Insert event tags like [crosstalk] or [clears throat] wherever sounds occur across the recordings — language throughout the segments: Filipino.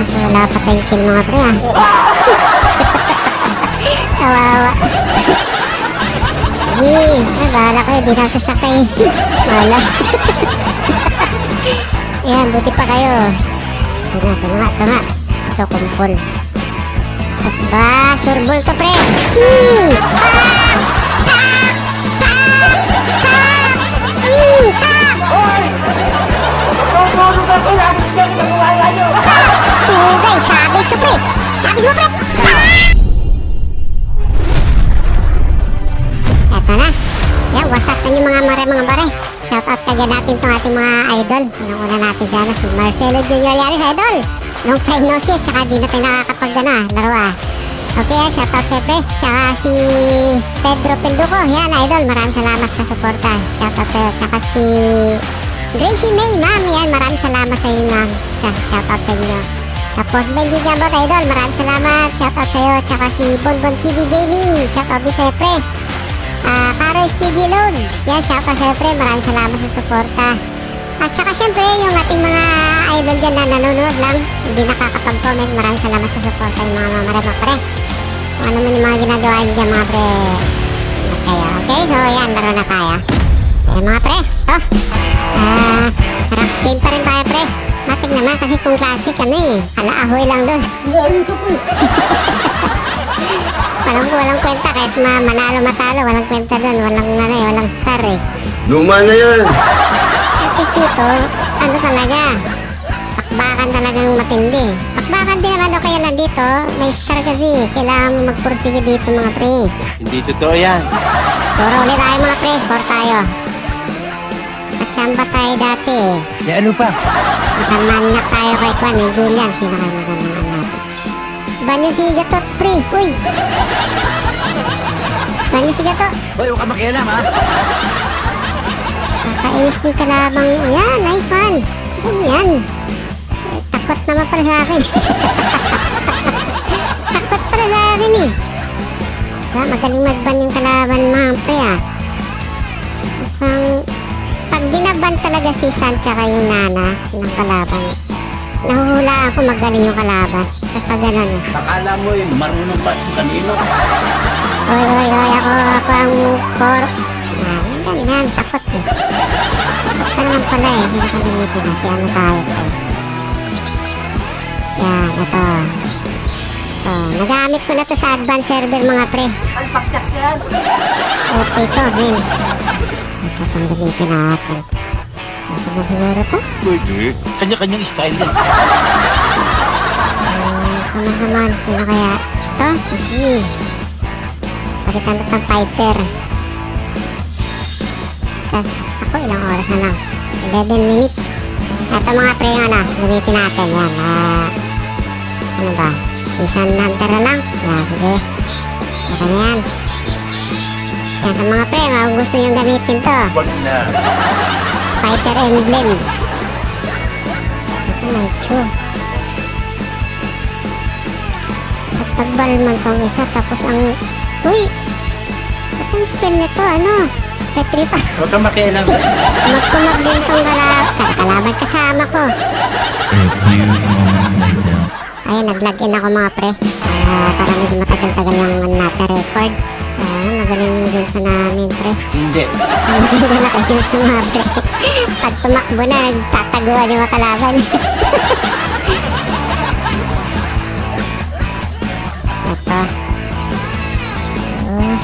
Wala pa tayong kill mga pre ah. [laughs] Kawawa. Yee, bahala kayo, di na sasakay. Malas. [laughs] Ayan, buti pa kayo. Ito na, ito na, ito na. Ito, kumpol. Ba, surbol to pre. Hmm. Ah! [laughs] Tugay, sabi ito pre. Sabi mo pre. Eto na. Yan, wasak sa inyo mga mare mga bare. Shout out kagad natin itong ating mga idol. Pinakuna natin si, ano, si Marcelo Junior Yaris, idol. Long time no see, tsaka di na tayo nakakapag ah, laro ah. Okay, shout out siyempre. Tsaka si Pedro Penduco. Yan, idol. Maraming salamat sa suporta. Shout out sa'yo. Tsaka si Gracie May, ma'am. Yan, maraming salamat sa inyo, ma'am. Shout out sa inyo. Tapos Benji Gambot, idol. Maraming salamat. Shout out sa'yo. Tsaka si Bonbon TV Gaming. Shout out din sa'yo, pre. Ah, Caro STG Loan. Yan, shout out sa'yo, pre. Maraming salamat sa suporta. At saka syempre, yung ating mga idol dyan na nanonood lang, hindi nakakapag-comment. Maraming salamat sa suporta yung mga mamara mga pre. Kung ano man yung mga ginagawa nyo dyan mga pre. Kayo. Okay, so yan, laro na tayo. Eh mga pre, to. Ah, harap game pa rin tayo pre. Matik naman kasi kung classic ano eh. Ala, ahoy lang doon. [laughs] walang, walang kwenta kahit ma manalo matalo, walang kwenta doon. Walang ano eh, walang star eh. Luma na yan. At least dito, ano talaga, pakbakan talagang matindi. Pakbakan din naman o kaya lang dito, may star kasi. Kailangan mo magpursige dito mga pre. Hindi totoo yan. Puro ulit tayo mga pre, for tayo. Katsamba tayo dati eh. Ya ano pa? Nakamanyak tayo kay Kwan, eh, Julian. Sino kayo magandang natin? Banyo si Gatot, pre. Uy! Banyo si Gatot. Hoy, huwag ka makialam ha. Kakainis ko yung kalabang. Yan, nice one. Ganyan. Eh, takot naman pala sa akin. [laughs] takot pala sa akin eh. Diba, magaling magban yung kalaban mga pre ah. Mukhang binaban talaga si San tsaka yung nana ng kalaban, nahuhula ako magaling yung kalaban. Basta ganun eh. Akala mo yung marunong ba kung kanino? Oy, oy, oy, ako, ako ang core. Yan, ganyan, takot eh. Ka naman pala eh, hindi ka limitin eh. Kaya ano tayo pre. Yan, ito. Ito, nagamit ko na to sa advanced server mga pre. Okay to, men. Ito, itong gamitin natin. Ito na siguro to? Pwede. Kanya-kanyang style yan. Ano naman, sino kaya? Ito? Sige. Palitan na ng fighter. Ah, ako ilang oras na lang. 11 minutes. Ito mga pre ano, gamitin natin. Yan. Ah, ano ba? Hunter na lang. Yan, sige. Baka na yan. Yan sa mga pre, mga gusto nyo gamitin to. Wag na. Fighter emblem. Ito na. At tagbal man tong isa, tapos ang... Uy! Ito ang spell nito, ano? Petrifa. Huwag ka makialam. Magkumag din tong kalab... Kalaban kasama ko. Ayun, nag-login ako mga pre. Para, para medyo matagal-tagal yung ano ano, magaling yung Johnson namin, pre. Hindi. Ganda na kay Johnson mga pre. Pag tumakbo na, nagtataguan yung mga kalaban. Ito. Oh.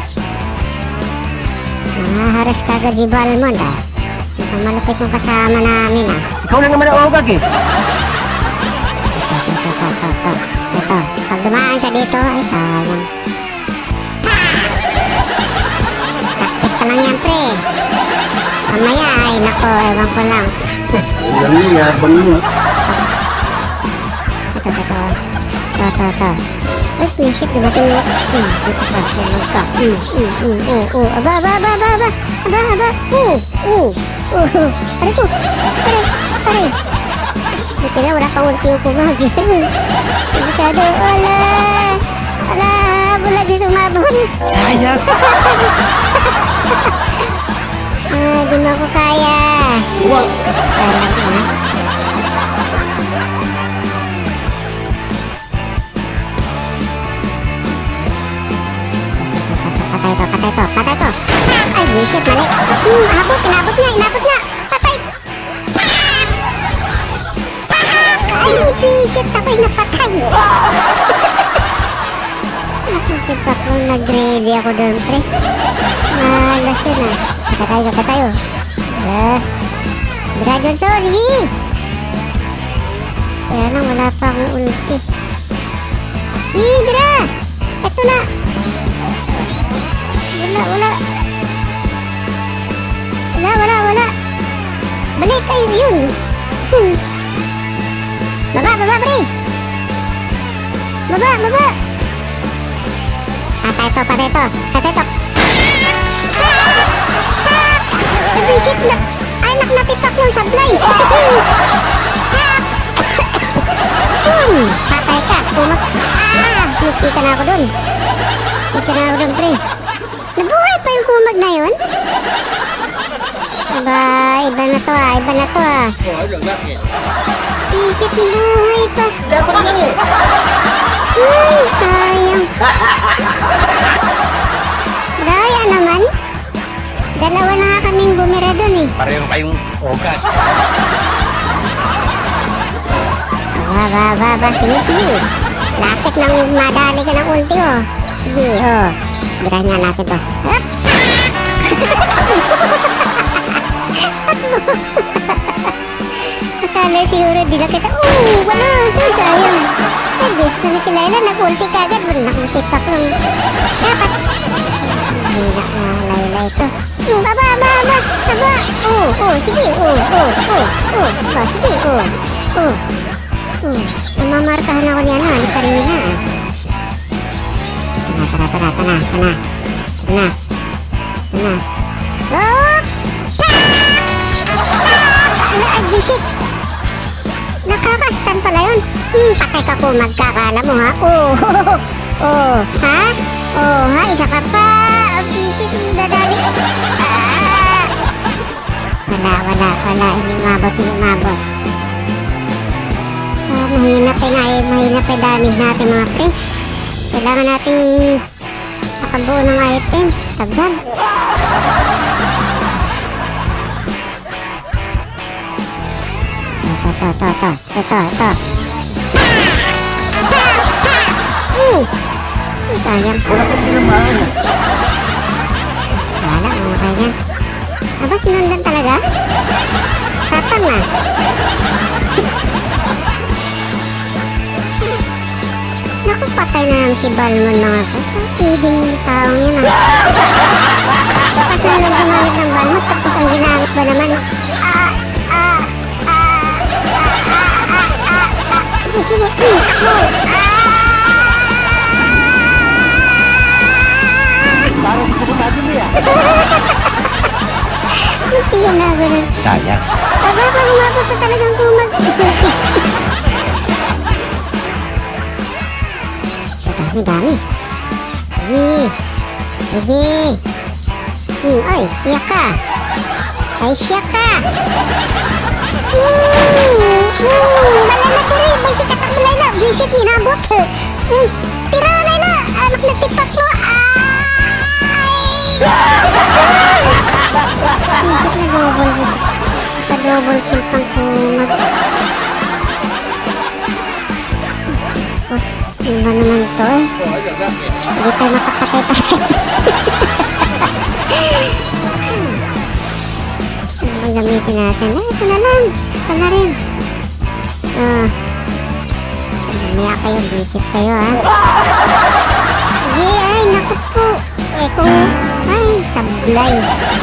Nangaharas ka agad si Balmond, ah. Mukhang malapit yung kasama namin, ah. Ikaw na naman ang ugag eh. Ito, ito, ito, ito. Ito, pag dumaan ka dito, ay sayang. Lang yan, pre. Mamaya, ay nako, ewan ko lang. Alam niya, yabang mo. Ito, ito, ito. Ito, ito, ito. Ay, pisit, dumating mo. Hmm, dito ka, tulog ka. Hmm, hmm, hmm, oh, oh. Aba, aba, aba, aba, aba. Aba, aba. Uh, uh, uh. Pare ko. Pare, pare. Buti na, wala pang ulti yung kumag. Delikado. [laughs] Ala. Ala, wala dito umabon. Sayang. [laughs] ah, di na ko kaya. What? Parang na. Patay to, patay to, patay to. Ay, bullshit, mali. Hmm, abot, inabot niya, inabot niya. Patay. Ay, shit, bullshit, ako'y napatay. Nakatipak lang, nag-ready ako doon, pre. Malas yun ah. Saka tayo, saka tayo. Ah. Dira, Johnson, sige. Kaya lang, wala pa akong ulti. Ih, dira. Ito na. Wala, wala. Wala, wala, wala. Balik kayo, yun. Hmm. Baba, baba, pre. Baba, baba. Patay to, patay to. Patay to. Nag-visit na. Anak natipak ng sablay. Hmm, patay ka. Pumak... Ah! Muti ka na ako dun. Muti ka na ako dun, pre. Nabuhay pa yung kumag na yun? Aba, iba na to ah. Iba na to ah. Visit buhay pa. Dapat lang eh. Pareho kayong ogat. Ba, ba, ba, ba. Sige, sige. Lapit nang madali ka ng ulti oh. Sige, oh. Birahin nga natin to. Hup! [laughs] Akala siguro di na kita. Oh, wala. So, sayang. Eh, gusto na si Laila. Nag-ulti ka agad. Wala nakutipak lang. Dapat. Hina na Laila ito. Oh, baba, baba. Oh, oh, sige. Oh, oh, oh, oh. Ba, sige, oh. Oh. Oh, namamarkahan ako ni ano, ni Karina. Tara, tara, tara, tara, tara. Tara. Tara. Oh! Ala, ay, visit. Nakakastan pala yun. Hmm, patay ka po, magkakala mo ha. Oh, oh, ha? Oh, ha, isa ka pa. Oh, visit, dadali. Ah! Wala, wala, wala. Hindi mabot, hindi mabot. Ah, mahina pa nga eh, mahina pa damage natin mga pre. Kailangan nating makabuo ng items. Tagal. Ito, ito, ito, ito, ito, ito. Ay, sayang. Wala pa tinamaan. Wala, mamatay niyan. Aba, sinundan talaga? Tatang na. [laughs] Naku, patay na naman si Balmon mga to. Pwedeng taong yun ah. Tapos na lang gumamit ng Balmon, Ka na ganun. Sayang. Aba, pag umabot na talagang kumag... Dami, dami. Hmm, ay, siya ka. Ay, siya ka. Hmm, hmm, malala ko rin. May sikat ang malala. Hmm, Pa-double kill pang kumag. Oh, ano ba naman to? Hindi tayo makapatay-patay. ano bang gamitin natin? Eh, ito na lang. Ito na rin. Ah. Mamaya kayo, visit kayo ha. Sige, ay, naku po. Eh, kung, sablay.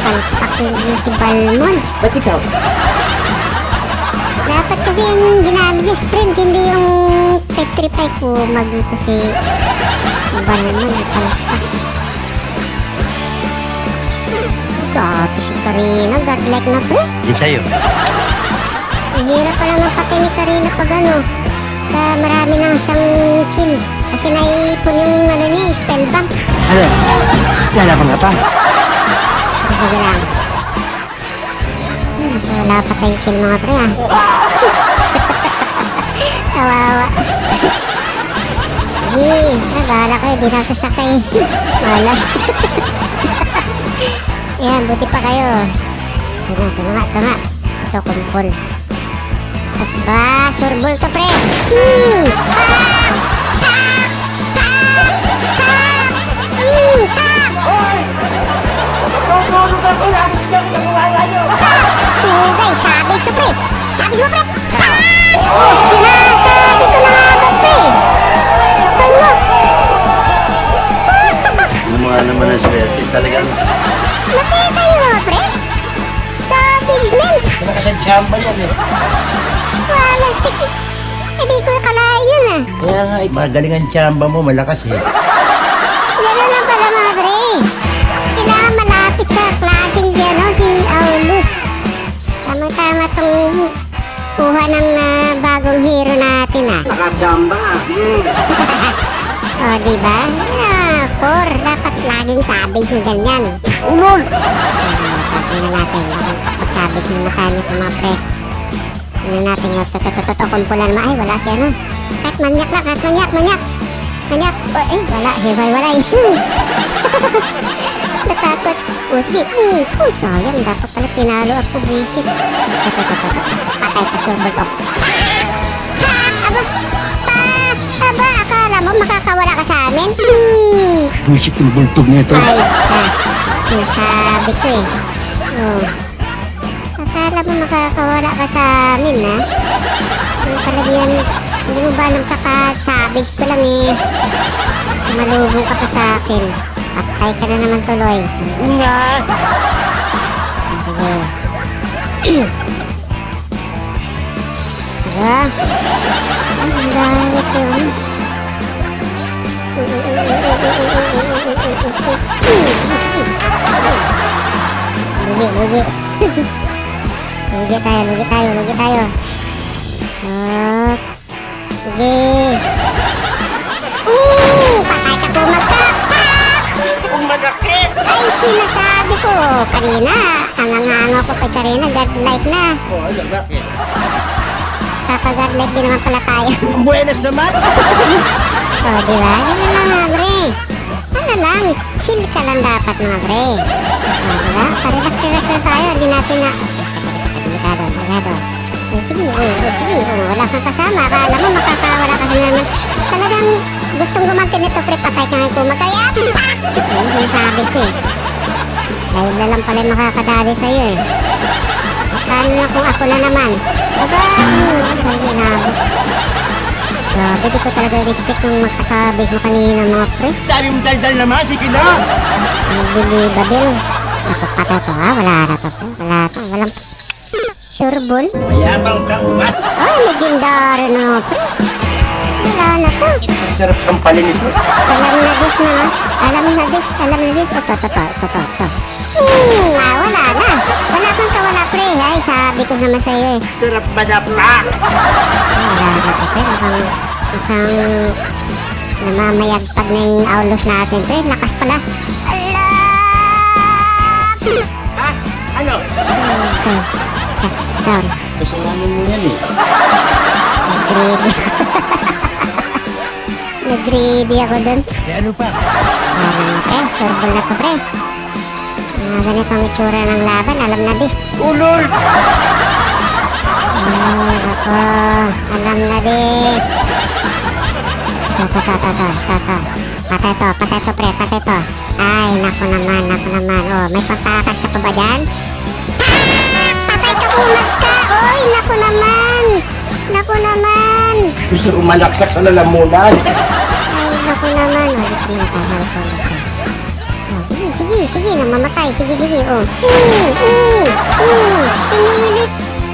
Palpak yung si Balmon. Ba't ikaw? Dapat kasi yung ginamit niya sprint, hindi yung petrify ko mag kasi Balmon, palpak. Grabe si Karina, godlike na pre. Yan sa'yo. Ang hirap pala magpatay ni Karina pag ano, sa marami nang siyang kill. Kasi naipon yung ano niya, spellbank. Ano? Lalaban ka pa? Sige lang. Hmm, wala pa tayong kill mga pre ah. [laughs] Kawawa. Sige, ah, bahala kayo, di na sasakay. Malas. [laughs] Yan, buti pa kayo. Ito na nga, ito kumpol. Aba, surbol to, pre. Hmm! Ah! Tak! Tak! Tak! Hmm! Tak! Tugay, sabi to, pre. Sabi mo, pre. Tak! Sinasabi ko na nga ba, pre? Mga naman ang swerte talagang Nakita pre? Sa basement. Wala kasi chamba yan eh. Wala, tiki. Hindi ko kalaya yun ah. Kaya nga, eh, magaling ang tsamba mo, malakas eh. Gano'n lang pala mga pre. Tama-tama tong kuha ng ah, bagong hero natin ah. Nakachamba nga. [laughs] Hmm. O, oh, di ba? Ah, core. Dapat laging sabis yung ganyan. Ulol! Tingnan natin. Pagsabis ng mata nito mga pre. Tingnan natin yung totoo kumpulan naman. Ay, wala si ano. Kahit manyak lang, kahit manyak, manyak. Manyak. O, eh, wala. Hiway, walay. [laughs] Natakot. O, sige. Mm. Oh, sayang. Dapat pala pinalo ako. Visit. Ito, ito, ito. Patay pa, sure ball. Ha! Aba! Pa! Aba! Akala mo makakawala ka sa amin? Hmm. Bullshit yung bultog nito. Ay, sa, sinasabi ko eh. Oh. Akala mo makakawala ka sa amin, ha? Yung palagian, hindi mo ba alam kakasabis ko lang eh. Malubong ka pa sa akin. Patay ka na naman tuloy. Nga! Sige. Diba? Ang dami ko. Sige. Lugi, lugi. lugi tayo, lugi tayo, lugi tayo. Hop. Sige. Uh, Magakit! Ay, sinasabi ko. Kanina, anganganga ko kay Karina, godlike na. Oh, ano, bakit? Kaka-godlike din naman pala tayo. Buenas naman! [laughs] oh, di ba? Ganun lang mga bre. Ano lang, chill ka lang dapat mga bre. Oh, di ba? Parelax-relax lang tayo, hindi natin na... Delikado, delikado. Eh, sige, oh, oh, sige, oh, wala kang kasama. Akala mo makakawala ka sa naman. Talagang gustong gumanti nito, pre, patay ka ngayon kumakaya. Ano yung sabi ko eh. Dahil na lang pala yung makakadali sa'yo eh. Paano na kung ako na naman? Aba, hmm, sa'yo ginabot. Grabe, di ko talaga expect nung magkasabi mo kanina mga pre. Dami mong daldal naman, sige na! Unbelievable. Ito pa to, ha? Wala na to. Wala to. Walang sure ball. Mayabang ka umat! Ay, legendary na pre. Wala na to. Ang sarap ang palin ito. Alam na this na. Alam na this. Alam na this. Ito, ito, ito, ito, ito. Hmm, ah, wala na. Wala kang kawala, pre. Ay, sabi ko naman sa'yo eh. Sarap ba na pa? Wala na to, pre. Mukhang, mukhang namamayagpag na yung aulos natin, pre. Lakas pala. Ala! Ha? Ano? Okay. Down. Kasalanan mo yan eh. Nag-greedy. Nag-greedy ako dun. Eh ano pa? Parang, pre, sure ball na to, pre. Mga ganitong itsura ng laban, alam na dis. Ulol! Ay, ako. Alam na dis. Ito, ito, ito, ito. Patay to, patay to, pre, patay to. Ay, naku naman, naku naman. Oh, may pagtakas ka pa ba dyan? Ah! Umat ka! Oy, naku naman! Naku naman! Gusto kong malaksak sa lalamunan. Ay, naku naman. Oh, gusto mo tayo, harap ko, harap. Oh, sige, sige, sige, namamatay. Sige, sige, oh. Mm, mm, mm. Pinilit,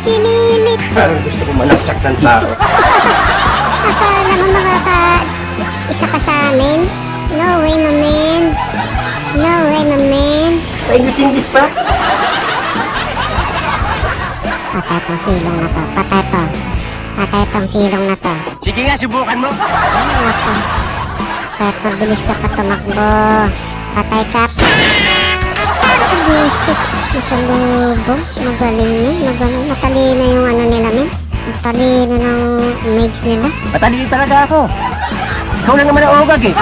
pinilit. Parang gusto kong malaksak ng tao. Akala mo makaka... Isa ka sa amin? No way, my man. No way, my man. English-English pa? Patay tong silong na to. Patay to. Patay tong silong na to. Sige nga, subukan mo. Ay, naku. Kahit mabilis ka pa tumakbo. Patay ka. Visit. Masalubong. Magaling yun. Magaling. Matalino yung ano nila, men. Matalino ng mage nila. Matalino talaga ako. Ikaw lang naman ang ogag eh.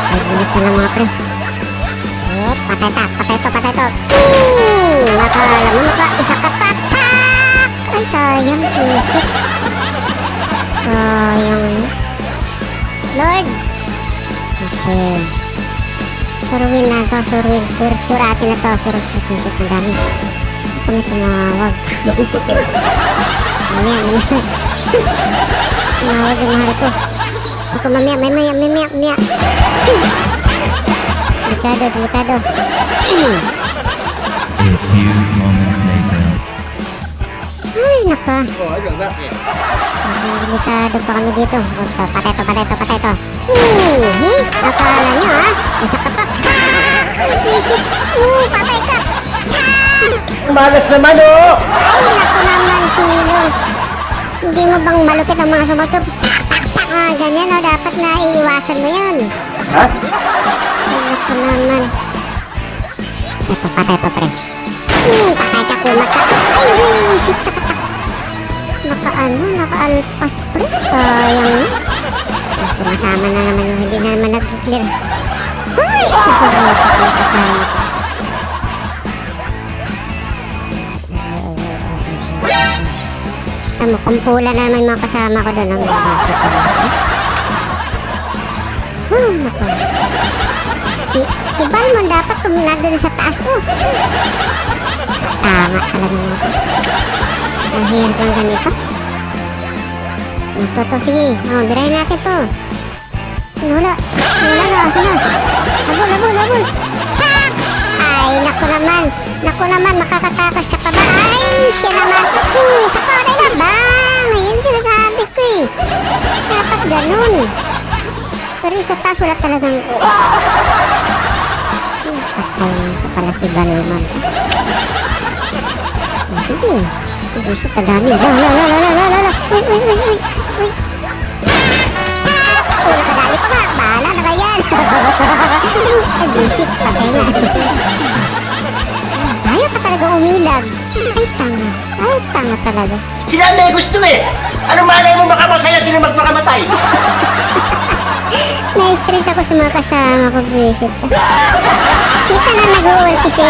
Ay, bilis nila mga pre. Yep, Patay ta, patay to, patay to. Hmm, nakala mo maka, isa ka pa. Pak! Ay, sayang, pusit. Sayang. Lord. Okay. Suruin na to, suruin. Sur, suratin na to, sur, pusit ang dami. Kami tumawag. Naku, patay. Mamaya, mamaya. tumawag ang mahal ko. Ako mamaya, mamaya, mamaya, mamaya. Delikado. A few moments later. Ay, naka. Oh, ano, bakit? Delikado pa kami dito. Ito, patay to, patay to, patay to. Hmm, hmm. Akala nyo, ha? Isa ka pa. Ha! Visit. Hmm, patay ka. Ha! Malas naman, oh! Ay, naku naman, silo. Hindi mo bang malupit ang mga sumagot? Ah, ganyan, o. Dapat na iiwasan mo yan. Ha? Ay, naku naman. Ito, patay to, pre. Hmm, patay ka, kumaka. Ay. Takatak. Naka ano, naka-alpas, pre. Sayang. Ah, Sumasama na naman yung hindi na naman nag-clear. Ay, naku, naku, kasama ko. Ano, kumpula na naman mga kasama ko doon. Ang nabasa ko. Hmm, naku. Si, si Balmon dapat tumunad doon sa taas ko. Tama talaga mo. Ang hirap ng ganito. Ito to, sige. Oh, birahin natin to. Wala. Wala na. Asa na? Habol, habol, habol. Ha! Ay, naku naman. Naku naman, makakatakas ka pa ba? Ay, siya naman. Hmm, sa panay na bang. Ayun sinasabi ko eh. Dapat ganun. Pero sa taas, wala talagang... Patay ko pala si Balman. Oh, sige. Sige, sa kadami. La, la, la, la, la, la, la, la. Uy, uy, uy, uy. Uy. Uy, nakadali pa nga. Bahala na kayan. [laughs] Ay, visit. Patay na. Ayaw ka talaga umilag. Ay, tanga. Ay, tanga talaga. Sila may gusto eh! Ano malay mo makamasaya sila magpakamatay? [laughs] Na-stress ako sa mga kasama ko, visit. [laughs] Kita na nag-uulti si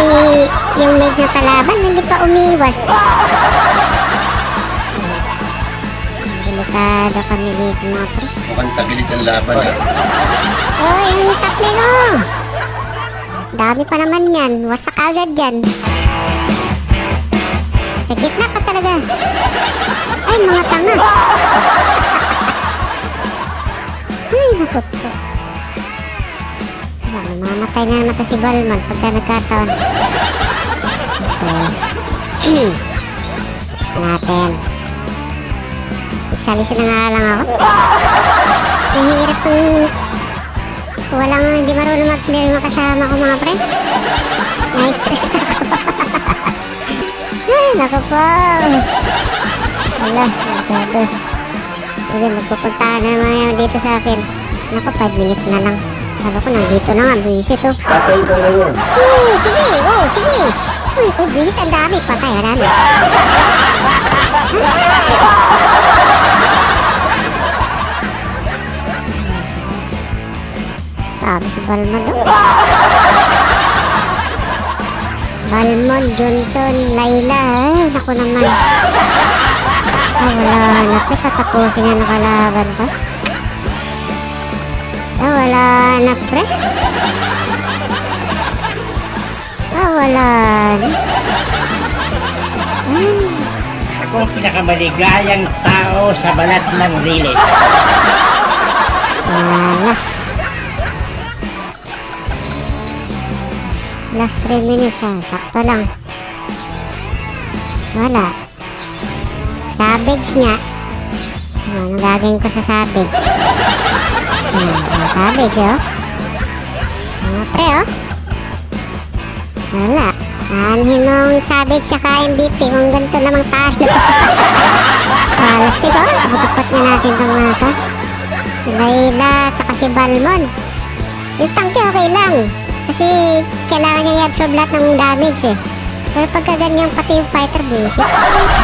yung na kalaban, hindi pa umiwas. Delikado kami dito mga pre. Mukhang tagilit ang laban, ah. Oh, yung tatlino! Dami pa naman yan. Wasak agad yan. Sa gitna pa talaga. Ay, mga tanga. [laughs] Ay, naku po. Wala, mamamatay na naman to si Balman pagka nagkataon. Okay. [clears throat] natin. Nagsalisin na nga lang ako. Mahirap tong walang hindi marunong mag-clear yung kasama ko mga pre. Na-stress ako. [laughs] Naku po. Wala, masyado. Sige, magpupuntahan na naman dito sa akin. Naku, 5 minutes na lang. Sabi ko, nandito na nga, buwisit oh. Patay ka ngayon. Oo, sige, oo, sige. Uy, uy, buwisit ang dami. Patay, na. Sabi si Balmon, oh. Balmon, Johnson, Layla, eh. Naku naman. Ah, wala na. Tatapusin na nakalaban pa. Ah, wala na, pre. Ah, wala na. Hmm. Ako ang pinakamaligayang tao sa balat ng rile. Malas. Last 3 minutes ha. Sakto lang. Wala. Savage niya. Ano gagawin ko sa savage? Hmm, ang savage oh. Mga pre oh. Wala. Anhin mong savage tsaka MVP kung ganito namang taas na Palastik oh. Butupat na natin itong mga to. Layla tsaka si Balmon. Yung tangke okay lang. Kasi kailangan niya i-absorb lahat ng damage eh. Pero pagka ganyan pati yung fighter bullshit.